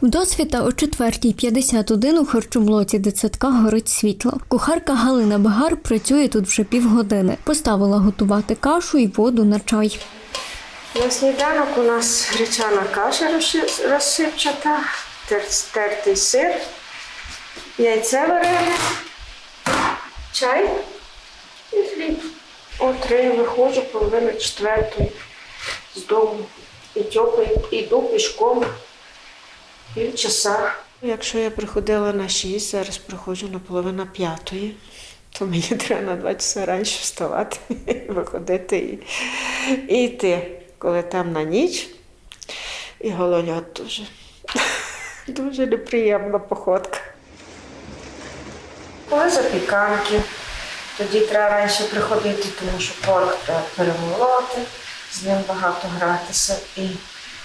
Досвіта о 4.51 у харчоблоці дитсадка горить світло. Кухарка Галина Багар працює тут вже півгодини. Поставила готувати кашу і воду на чай. На сніданок у нас гречана каша розсипчата, тертий сир, яйце варене, чай і хліб. О три виходжу половина четвертої з дому. І теплий, іду пішком півчаса. Якщо я приходила на шість, зараз приходжу на половину п'ятої, то мені треба на два часа раніше вставати, виходити і, і йти, коли там на ніч. І голольот дуже, дуже неприємна походка. Коли запіканки, тоді треба раніше приходити, тому що порох треба перемолоти, з ним багато гратися і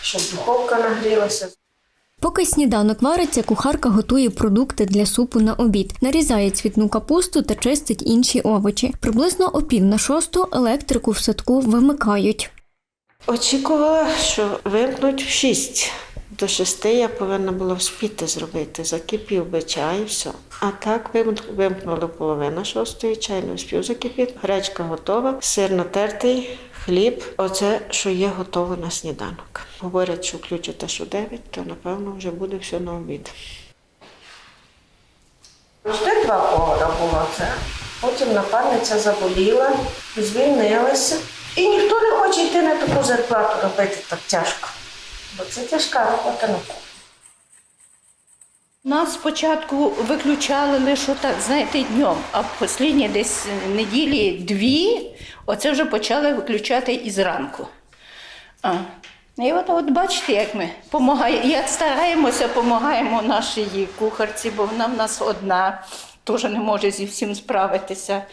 щоб духовка нагрілася. Поки сніданок вариться, кухарка готує продукти для супу на обід, нарізає цвітну капусту та чистить інші овочі. Приблизно о пів на шосту електрику в садку вимикають. Очікувала, що вимкнуть в 6. До 6 я повинна була вспіти зробити. Закипів би чай і все. А так вимк- вимкнули половина шостої, чай не вспів закипіти. Гречка готова, сир натертий, хліб. Оце, що є готово на сніданок. Говорять, що включите що 9, то напевно вже буде все на обід. Завжди два повара було це. Потім напарниця заболіла, звільнилася. І ніхто не хоче йти на таку зарплату робити так тяжко. Бо це тяжка робота на кухні. Нас спочатку виключали лише так, знаєте, днем, а в останні десь неділі дві, оце вже почали виключати і зранку. І от, от бачите, як ми помагаємо, як стараємося, допомагаємо нашій кухарці, бо вона в нас одна, теж не може зі всім справитися.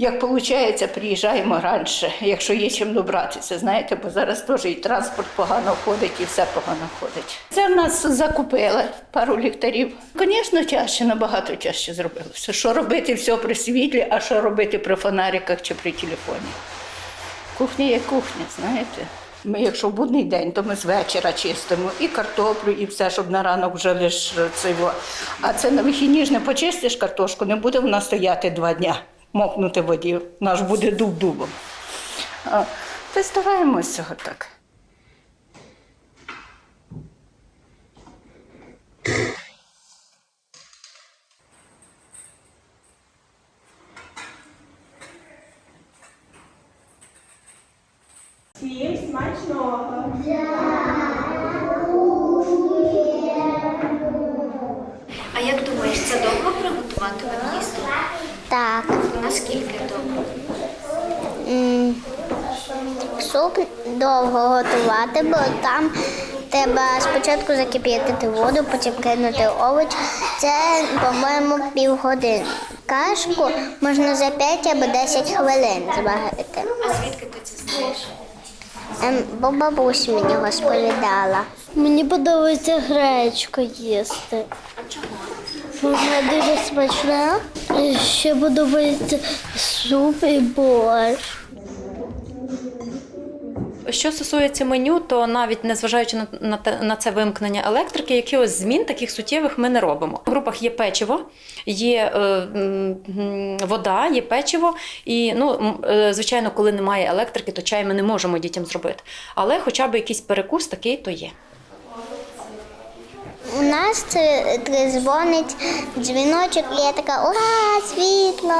Як виходить, приїжджаємо раніше, якщо є чим добратися, знаєте, бо зараз теж і транспорт погано ходить, і все погано ходить. Це в нас закупили пару ліхтарів. Звісно, тяжче, набагато тяжче зробилося. Що робити все при світлі, а що робити при фонариках чи при телефоні. Кухня є кухня, знаєте. Ми, якщо в будний день, то ми з вечора чистимо і картоплю, і все, щоб на ранок вже лише цього. А це на вихідні ж не почистиш картошку, не буде вона стояти два дня, мокнути в воді, ж буде дуб дубом. А, Та й стараємося так. Всім смачного! Наскільки довго? м, суп довго готувати, бо там треба спочатку закип'ятити воду, потім кинути овоч. Це, по-моєму, півгодини. Кашку можна за 5 або 10 хвилин зварити. А звідки ти це знаєш? Ем, Бо бабуся мені розповідала. Мені подобається гречку їсти. А чого? Вона дуже смачна. Ще подобається суп і борщ. Що стосується меню, то навіть незважаючи на, на, на це вимкнення електрики, якихось змін таких суттєвих ми не робимо. В групах є печиво, є е, м, вода, є печиво. І ну, е, звичайно, коли немає електрики, то чай ми не можемо дітям зробити. Але хоча б якийсь перекус такий, то є. У нас це дзвонить дзвіночок, і я така ура, світло!